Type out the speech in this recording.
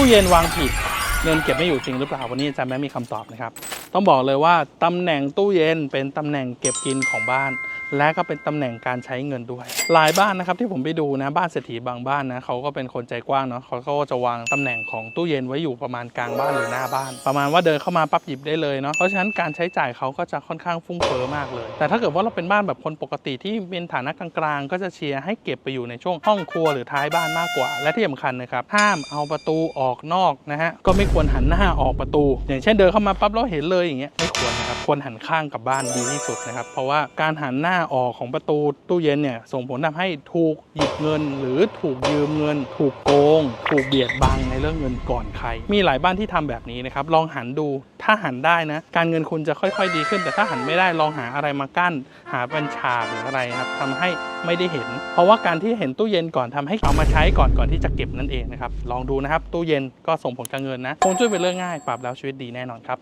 ตู้เย็นวางผิดเงินเก็บไม่อยู่จริงหรือเปล่าวันนี้อาจารย์แม่มีคำตอบนะครับต้องบอกเลยว่าตำแหน่งตู้เย็นเป็นตำแหน่งเก็บกินของบ้าน และก็เป็นตำแหน่งการใช้เงินด้วย หลายบ้านนะครับที่ผมไปดูนะบ้านเศรษฐีบางบ้านนะเขาก็เป็นคนใจกว้างเนาะเขาก็จะวางตำแหน่งของตู้เย็นไว้อยู่ประมาณกลางบ้านหรือหน้าบ้าน ประมาณว่าเดินเข้ามาปั๊บหยิบได้เลยเนาะเพราะฉะนั้นการใช้จ่ายเขาก็จะค่อนข้างฟุ่มเฟือยมากเลย แต่ถ้าเกิดว่าเราเป็นบ้านแบบคนปกติที่เป็นฐานะกลางๆ ก็จะเชียร์ให้เก็บไปอยู่ในช่วงห้องครัวหรือท้ายบ้านมากกว่า และที่สำคัญนะครับห้ามเอาประตูออกนอกนะฮะก็ไม่ควรหันหน้าออกประตู อย่างเช่นเดินเข้ามาปั๊บแล้วเห็นเลยอย่างเงี้ยไม่ควรนะครับควรหันข้างกลับบ้านดีที่สุดนะครับ เพราะว่าการหันหน้าออกของประตูตู้เย็นเนี่ยส่งผลทำให้ถูกหยิบเงิน หรือถูกยืมเงิน ถูกโกง ถูกเบียดบังในเรื่องเงินก่อนใคร มีหลายบ้านที่ทำแบบนี้นะครับลองหันดูถ้าหันได้นะการเงินคุณจะค่อยๆดีขึ้น แต่ถ้าหันไม่ได้ลองหาอะไรมากั้น หาบัญชาหรืออะไรครับทำให้ไม่ได้เห็น เพราะว่าการที่เห็นตู้เย็นก่อนทำให้เอามาใช้ก่อนก่อนที่จะเก็บนั่นเองนะครับลองดูนะครับตู้เย็นก็ส่งผลการเงินนะคงช่วยเป็นเรื่องง่ายปรับแล้วชีวิตดีแน่นอนครับ